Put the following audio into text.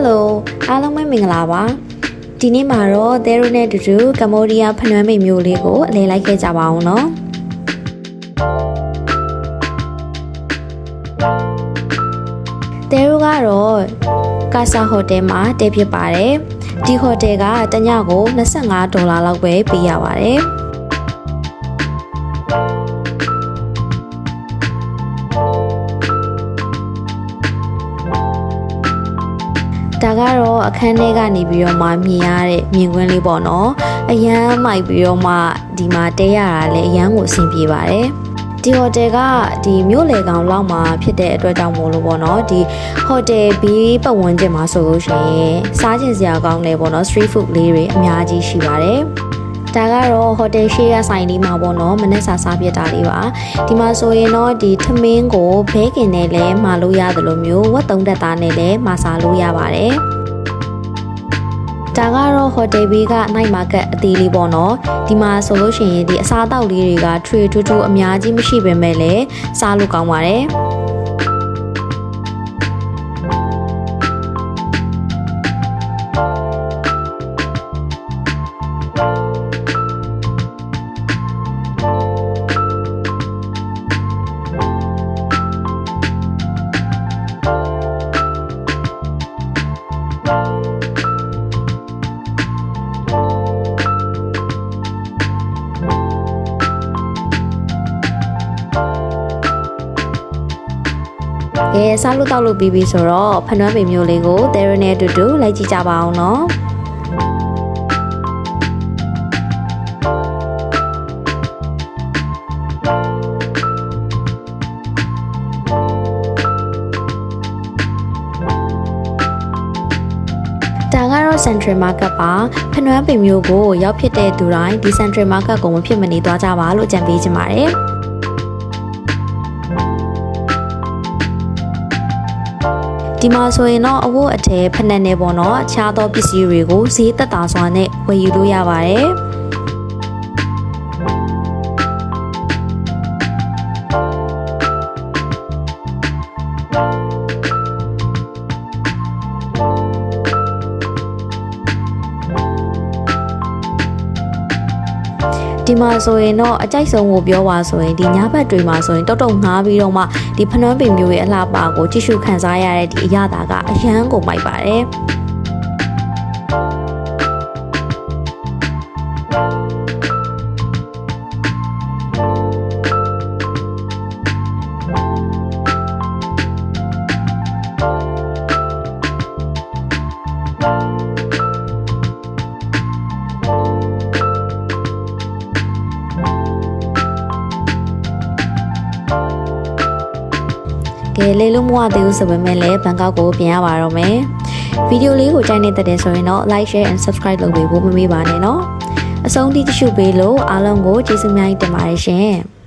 Hello အားလုံးပဲမင်္ဂလာပါဒီနေ့မှာတော့သဲရိုနဲ့တူတူကမ္ဘောဒီးယားဖနွမ်းမိတ်မျိုးလေးကိုအလဲလိုက်ခဲ့ကြပါအောင်နော်သဲရိုကတော့ကာဆာဟိုတယ်မှာတည်ဖြစ်ပါတယ်ဒီဟိုတယ်ကတညကို25ဒေါ်လာလောက်ပဲပေးရပါတယ် ဒါကတော့အခန်းထဲကနေပြီးတော့မှမြင်ရတဲ့မြင်ကွင်းလေးပေါ့နော်အရန်မိုက်ပြီးတော့မှဒီမှာတဲရတာလည်းအရန်ကိုအဆင်ပြေပါတယ်ဒီဟိုတယ်ကဒီမြို့လေကောင်လောက်မှာဖြစ်တဲ့အတွက်ကြောင့်မို့လို့ပေါ့နော်ဒီဟိုတယ်ဘေးပတ်ဝန်းကျင်မှာဆိုလို့ရှိရင်စားကျင်စရာကောင်းတယ်ပေါ့နော် street food လေးတွေအများကြီးရှိပါတယ် ဒါကတော့ဟိုတယ်ရှေ့ရဆိုင်လေးမှာပေါ့နော်မနေ့စာစားပြတာလေးပါဒီမှာဆိုရင်တော့ဒီထမင်းကိုဘဲကင်နဲ့လည်းမှာလို့ရတယ်လို့မျိုးဝက်သုံးတက်သားနဲ့လည်းမှာစားလို့ရပါတယ်ဒါကတော့ဟိုတယ်ဘေးကနိုင်မာကတ်အသေးလေးပေါ့နော်ဒီမှာဆိုလို့ရှိရင်ဒီအစားအသောက်လေးတွေကထွေထူးထူးအများကြီးမရှိပေမဲ့လည်းစားလို့ကောင်းပါတယ် ကဲစားလို့တောက်လို့ပြီးပြီဆိုတော့ဖနွမ်းပင်မျိုးလေးကိုတဲရနဲ့အတူတူလိုက်ကြည့်ကြပါအောင်နော်ဒါကတော့ Central Market ပါဖနွမ်းပင်မျိုးကိုရောက်ဖြစ်တဲ့သူတိုင်းဒီ Central Market ကိုမဖြစ်မနေသွားကြပါလို့အကြံပေးချင်ပါတယ် ဒီမှာဆိုရင်တော့အဝတ်အထည်ဖက်နဲ့နေပေါ့နော်အခြားသောပစ္စည်းတွေကိုဈေးသက်သာစွာနဲ့ဝယ်ယူလို့ရပါတယ် ဒီမှာဆိုရင်တော့အကြိုက်ဆုံးကိုပြောပါဆိုရင်ဒီညဘက်တွေမှာဆိုရင်တုတ်တုတ်ငားပြီးတော့မှဒီဖနွမ်းပင်မျိုးရဲ့အလှပကိုကြည့်ရှုခံစားရတဲ့ဒီအရသာကအရန်ကိုမိုက်ပါတယ် ကဲလေလို့မဝသေးဘူးဆိုပေမဲ့လည်းဘန်ကောက်ကိုပြင်ရပါတော့မယ်ဗီဒီယိုလေးကိုကြိုက်နေတဲ့တဲ့ဆိုရင်တော့ like share and subscribe လုပ်ပေးဖို့မမေ့ပါနဲ့နော်အဆုံးထိကြည့်ရှုပေးလို့အားလုံးကိုကျေးဇူးများကြီးတင်ပါတယ်ရှင်